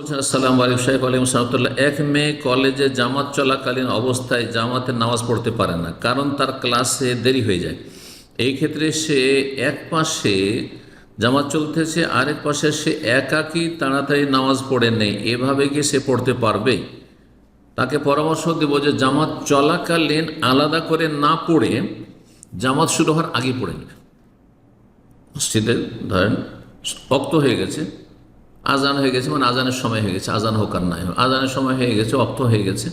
বলছেন, আসসালামু আলাইকুম সাহেব আলিম সাহতুল্লাহ এক মেয়ে কলেজে জামাত চলাকালীন অবস্থায় জামাতের নামাজ পড়তে পারে না, কারণ তার ক্লাসে দেরি হয়ে যায়। এই ক্ষেত্রে সে এক পাশে জামাত চলতেছে, আরেক পাশে সে একাকী তাড়াতাড়ি নামাজ পড়ে নেই। এভাবে কি সে পড়তে পারবে? তাকে পরামর্শ দেব যে জামাত চলাকালীন আলাদা করে না পড়ে জামাত শুরু হওয়ার আগে পড়ে নেবে। মসজিদে ধরেন অক্ত হয়ে গেছে। আজান হয়ে গেছে মানে আজানের সময় হয়ে গেছে, আজান হোক আর নাই হোক। আজানের সময় হয়ে গেছে, অক্ত হয়ে গেছে।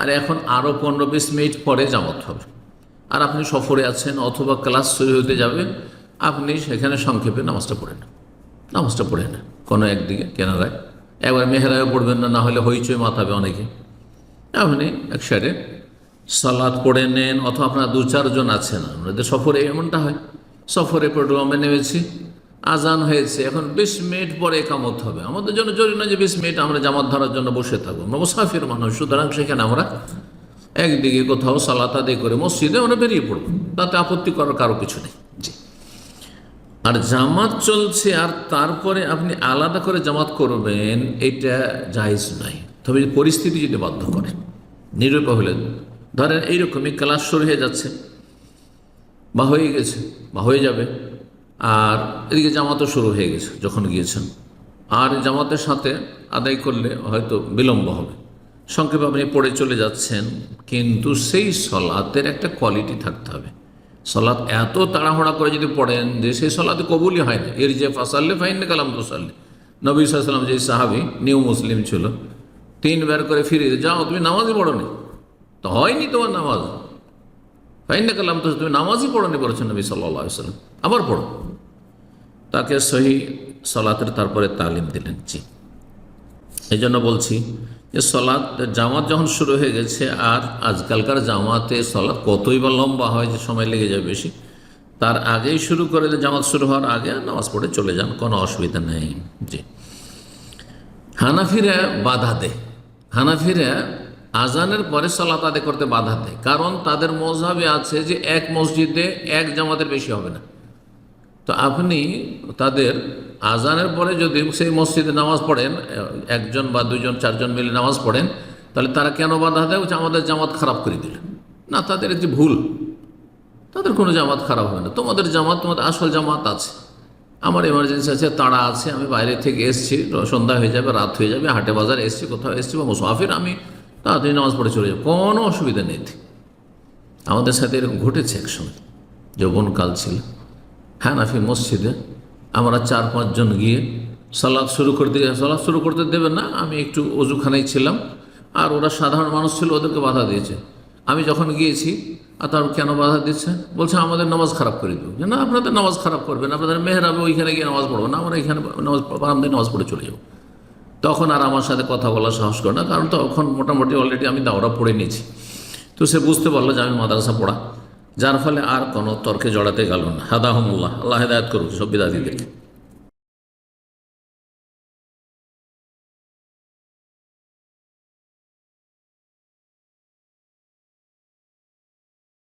আর এখন আরও পনেরো বিশ মিনিট পরে জামাত হবে। আর আপনি সফরে আছেন অথবা ক্লাস শুরু হতে যাবে, আপনি সেখানে সংক্ষেপে নামাজটা পড়ে নামাজটা পড়ে কোনো একদিকে কেনারায় একবার মেহরায় পড়বেন না না হলে হইচই মাথাবে অনেকে। আপনি এক সাইডে সালাদ পড়ে নেন, অথবা আপনার দু চারজন আছেন। আমাদের সফরে এমনটা হয়। সফরে পেট্রোমে নেমেছি আজান হয়েছে, এখন বিশ মিনিট পরে একামত হবে। আমাদের জন্য জরুরি নয় যে বিশ মিনিট আমরা জামাত ধরার জন্য বসে থাকব। আমরা মুসাফির মানুষ, সুতরাং সেখানে আমরা একদিকে কোথাও সালাত করে মসজিদে আমরা বেরিয়ে পড়ব। তাতে আপত্তি করার কারও কিছু নেই। আর জামাত চলছে, আর তারপরে আপনি আলাদা করে জামাত করবেন, এটা জায়জ নাই তবে পরিস্থিতি যদি বাধ্য করে নিরূপ হলে, ধরেন এইরকমই ক্লাস শুরু হয়ে যাচ্ছে, বা হয়ে গেছে, বা হয়ে যাবে। আর এদিকে জামাতও শুরু হয়ে গেছে, যখন গিয়েছেন। আর জামাতের সাথে আদায় করলে হয়তো বিলম্ব হবে। সংক্ষেপে আপনি পড়ে চলে যাচ্ছেন, কিন্তু সেই সলাতের একটা কোয়ালিটি থাকতে হবে। সলাৎ এত তাড়াহুড়া করে যদি পড়েন যে সেই সলাতে কবুলই হয় না। এর যে ফাসাল্লে ফাইন কালাম তো সাল্লে নবী সাল্লাম যে সাহাবি নিউ মুসলিম ছিল, তিনবার করে ফিরে যাও, তুমি নামাজই পড়ো নি তো হয়নি তোমার নামাজ। ফাইন কালাম তো তুমি নামাজই পড়নি বলেছেন নবী সাল্লাহ সাল্লাম আবার পড়ো। তাকে সহি সলাতের তারপরে তালিম দিলেন, জি। এই জন্য বলছি যে সলাৎ জামাত যখন শুরু হয়ে গেছে, আর আজকালকার জামাতে সলাৎ কতই বা লম্বা হয় যে সময় লেগে যায় বেশি, তার আগেই শুরু করে জামাত শুরু হওয়ার আগে নামাজ পড়ে চলে যান, কোনো অসুবিধা নেই, জি। হানাফিরা বাধা দেয়। হানাফিরা আজানের পরে সলাত আদায় করতে বাধা দেয়। কারণ তাদের মজহাবে আছে যে এক মসজিদে এক জামাতের বেশি হবে না। তো আপনি তাদের আজানের পরে যদি সেই মসজিদে নামাজ পড়েন, একজন বা দুজন চারজন মিলে নামাজ পড়েন, তাহলে তারা কেন বাধা দেয়? আমাদের জামাত খারাপ করে দিল। না, তাদের একটি ভুল। তাদের কোনো জামাত খারাপ হবে না। তোমাদের জামাত, তোমাদের আসল জামাত আছে। আমার এমার্জেন্সি আছে তাড়া আছে, আমি বাইরে থেকে এসছি। সন্ধ্যা হয়ে যাবে, রাত হয়ে যাবে, হাটে বাজার এসছি, কোথাও এসছি বা মুসাফির, আমি তাড়াতাড়ি নামাজ পড়ে চলে যাব কোনো অসুবিধা নেই আমাদের সাথে এরকম ঘটেছে একসময় যৌবনকাল ছিল। হানাফি মসজিদে আমরা চার পাঁচজন গিয়ে সালাদ শুরু করতে সালাদ শুরু করতে দেবে না, আমি একটু অজুখানায় ছিলাম। আর ওরা সাধারণ মানুষ ছিল, ওদেরকে বাধা দিয়েছে। আমি যখন গিয়েছি, আর তার কেন বাধা দিচ্ছে? বলছে, আমাদের নামাজ খারাপ করে দেবো না, আপনাদের নামাজ খারাপ করবেন আপনাদের মেহরাবে ওইখানে গিয়ে নামাজ পড়ব না, আমরা এখানে নামাজ বারান্দায় নামাজ পড়ে চলে যাব। তখন আর আমার সাথে কথা বলার সাহস করে না, কারণ তখন মোটামুটি অলরেডি আমি দাওরা পড়ে নিয়েছি। তো সে বুঝতে পারল যে আমি মাদ্রাসা পড়া। যার ফলে আর কোনো তর্কে জড়াতে গেল না। হাদাহমুল্লাহ, আল্লাহ হেদায়ত করুক সব বিদাতিদেরকে।